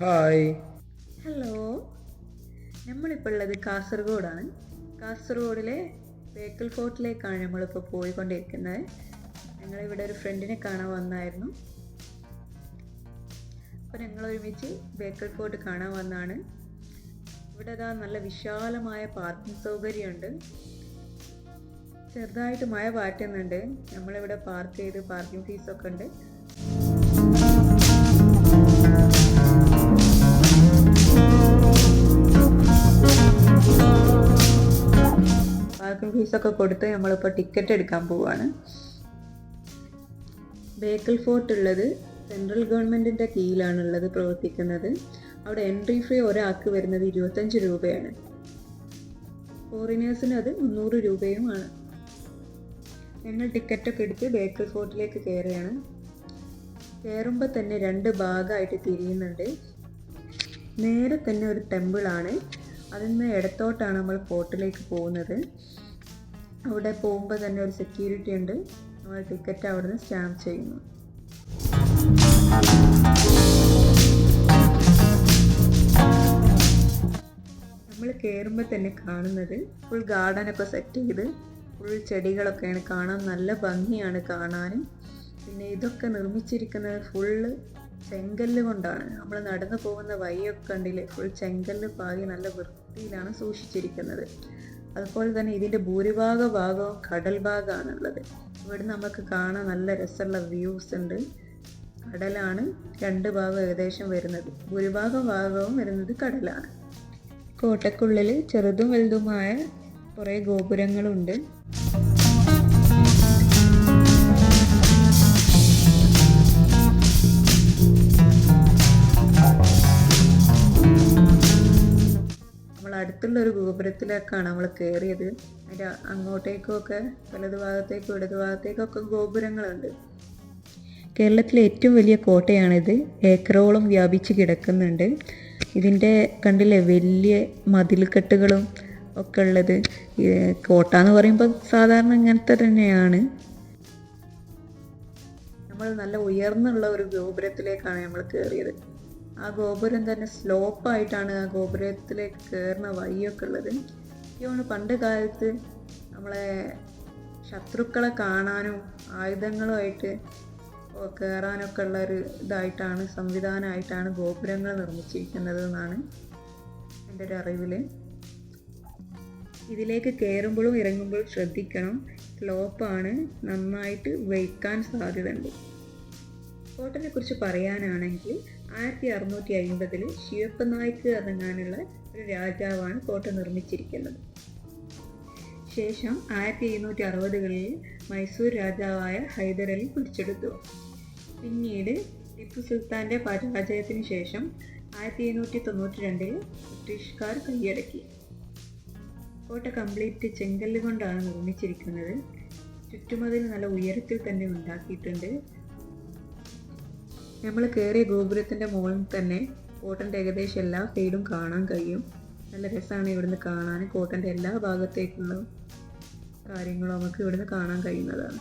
Hi. Hello. നമ്മളിപ്പോൾ ഉള്ളത് കാസർഗോഡാണ്. കാസർഗോഡിലെ ബേക്കൽ ഫോർട്ടിലേക്കാണ് നമ്മളിപ്പോൾ പോയിക്കൊണ്ടിരിക്കുന്നത്. ഞങ്ങളിവിടെ ഒരു ഫ്രണ്ടിനെ കാണാൻ വന്നായിരുന്നു. അപ്പോൾ ഞങ്ങൾ ഒരുമിച്ച് ബേക്കൽ ഫോർട്ട് കാണാൻ വന്നാണ്. ഇവിടെ ഇതാ നല്ല വിശാലമായ പാർക്കിംഗ് സൗകര്യമുണ്ട്. ചെറുതായിട്ട് മഴ പാറ്റുന്നുണ്ട്. നമ്മളിവിടെ പാർക്ക് ചെയ്ത് പാർക്കിംഗ് ഫീസൊക്കെ ഉണ്ട്. ഫീസൊക്കെ കൊടുത്ത് നമ്മളിപ്പോൾ ടിക്കറ്റ് എടുക്കാൻ പോവുകയാണ് ബേക്കൽ ഫോർട്ട് ഉള്ളത് സെൻട്രൽ ഗവൺമെന്റിന്റെ കീഴിലാണുള്ളത് പ്രവർത്തിക്കുന്നത്. അവിടെ എൻട്രി ഫീ ഒരാൾക്ക് വരുന്നത് ഇരുപത്തഞ്ച് രൂപയാണ്. ഫോറിനേഴ്സിന് അത് മുന്നൂറ് രൂപയുമാണ്. ഞങ്ങൾ ടിക്കറ്റൊക്കെ എടുത്ത് ബേക്കൽ ഫോർട്ടിലേക്ക് കയറുകയാണ് കയറുമ്പോൾ തന്നെ രണ്ട് ഭാഗമായിട്ട് തിരിയുന്നുണ്ട്. നേരെ തന്നെ ഒരു ടെമ്പിളാണ് അതിൽ നിന്ന് ഇടത്തോട്ടാണ് നമ്മൾ ഫോർട്ടിലേക്ക് പോകുന്നത്. അവിടെ പോകുമ്പോൾ തന്നെ ഒരു സെക്യൂരിറ്റി ഉണ്ട്. നമ്മൾ ടിക്കറ്റ് അവിടെ നിന്ന് സ്റ്റാമ്പ് ചെയ്യുന്നു. നമ്മൾ കയറുമ്പോൾ തന്നെ കാണുന്നത് ഫുൾ ഗാർഡൻ ഗാർഡനൊക്കെ സെറ്റ് ചെയ്ത് ഫുൾ ചെടികളൊക്കെയാണ്. കാണാൻ നല്ല ഭംഗിയാണ് കാണാനും. പിന്നെ ഇതൊക്കെ നിർമ്മിച്ചിരിക്കുന്നത് ഫുള്ള് ചെങ്കല്ല് കൊണ്ടാണ്. നമ്മൾ നടന്നു പോകുന്ന വഴിയൊക്കെ കണ്ടില്ലേ? ഫുൾ ചെങ്കല്ല് പാകി നല്ല വൃത്തിയിലാണ് സൂക്ഷിച്ചിരിക്കുന്നത്. അതുപോലെ തന്നെ ഇതിന്റെ ഭൂരിഭാഗ ഭാഗവും കടൽ ഭാഗമാണുള്ളത്. ഇവിടെ നമുക്ക് കാണാൻ നല്ല രസമുള്ള വ്യൂസ് ഉണ്ട്. കടലാണ് രണ്ട് ഭാഗം ഏകദേശം വരുന്നത്. ഭൂരിഭാഗ ഭാഗവും വരുന്നത് കടലാണ്. കോട്ടക്കുള്ളിൽ ചെറുതും വലുതുമായ കുറേ ഗോപുരങ്ങളുണ്ട്. ഒരു ഗോപുരത്തിലേക്കാണ് നമ്മൾ കയറിയത് അതിന്റെ അങ്ങോട്ടേക്കൊക്കെ വലതു ഭാഗത്തേക്കും ഇടതു ഭാഗത്തേക്കൊക്കെ ഗോപുരങ്ങളുണ്ട്. കേരളത്തിലെ ഏറ്റവും വലിയ കോട്ടയാണിത്. ഏക്കറോളം വ്യാപിച്ച് കിടക്കുന്നുണ്ട്. ഇതിന്റെ കണ്ടില്ലേ വലിയ മതിൽക്കെട്ടുകളും ഒക്കെ ഉള്ളത്. കോട്ട എന്ന് പറയുമ്പോൾ സാധാരണ ഇങ്ങനത്തെ തന്നെയാണ്. നമ്മൾ നല്ല ഉയർന്നുള്ള ഒരു ഗോപുരത്തിലേക്കാണ് നമ്മൾ കയറിയത് ആ ഗോപുരം തന്നെ സ്ലോപ്പായിട്ടാണ് ആ ഗോപുരത്തിലേക്ക് കയറുന്ന വഴിയൊക്കെ ഉള്ളത്. ഇതാണ് പണ്ട് കാലത്ത് നമ്മളെ ശത്രുക്കളെ കാണാനും ആയുധങ്ങളുമായിട്ട് കയറാനൊക്കെ ഉള്ള ഒരു ഇതായിട്ടാണ് സംവിധാനമായിട്ടാണ് ഗോപുരങ്ങൾ നിർമ്മിച്ചിരിക്കുന്നത് എന്നാണ് എന്റെ ഒരു അറിവിൽ ഇതിലേക്ക് കയറുമ്പോഴും ഇറങ്ങുമ്പോഴും ശ്രദ്ധിക്കണം. സ്ലോപ്പാണ് നന്നായിട്ട് വയ്ക്കാൻ സാധ്യതയുണ്ട്. കോട്ടനെ കുറിച്ച് പറയാനാണെങ്കിൽ ആയിരത്തി അറുന്നൂറ്റി അൻപതിൽ ശിവപ്പ നായ്ക്ക് ഇറങ്ങാനുള്ള ഒരു രാജാവാണ് കോട്ട നിർമ്മിച്ചിരിക്കുന്നത്. ശേഷം ആയിരത്തി എഴുന്നൂറ്റി അറുപതുകളിൽ മൈസൂർ രാജാവായ ഹൈദരലി പിടിച്ചെടുത്തു. പിന്നീട് ടിപ്പു സുൽത്താന്റെ പരാജയത്തിന് ശേഷം ആയിരത്തി എഴുന്നൂറ്റി തൊണ്ണൂറ്റി രണ്ടിൽ ബ്രിട്ടീഷുകാർ കൈയടക്കി. കോട്ട കംപ്ലീറ്റ് ചെങ്കല്ല് കൊണ്ടാണ് നിർമ്മിച്ചിരിക്കുന്നത്. ചുറ്റുമതിൽ നല്ല ഉയരത്തിൽ തന്നെ ഉണ്ടാക്കിയിട്ടുണ്ട്. നമ്മൾ കയറിയ ഗോപുരത്തിന്റെ മുകളിൽ തന്നെ കോട്ടന്റെ ഏകദേശം എല്ലാ സൈഡും കാണാൻ കഴിയും. നല്ല രസമാണ് ഇവിടുന്ന് കാണാൻ. കോട്ടന്റെ എല്ലാ ഭാഗത്തേക്കുള്ള കാര്യങ്ങളും നമുക്ക് ഇവിടുന്ന് കാണാൻ കഴിയുന്നതാണ്.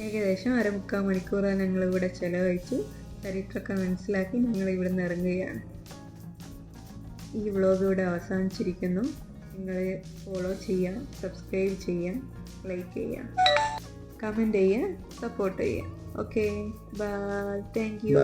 ഏകദേശം അരമുക്കാൽ മണിക്കൂറാണ് ഞങ്ങൾ ഇവിടെ ചിലവഴിച്ചു. ചരിത്രമൊക്കെ മനസ്സിലാക്കി ഞങ്ങൾ ഇവിടുന്ന് ഇറങ്ങുകയാണ്. ഈ വ്ളോഗ് ഇവിടെ അവസാനിച്ചിരിക്കുന്നു. നിങ്ങൾ ഫോളോ ചെയ്യുക സബ്സ്ക്രൈബ് ചെയ്യുക ലൈക്ക് ചെയ്യുക കമന്റ് ചെയ്യുക സപ്പോർട്ട് ചെയ്യുക ഓക്കെ ബൈ താങ്ക് യു.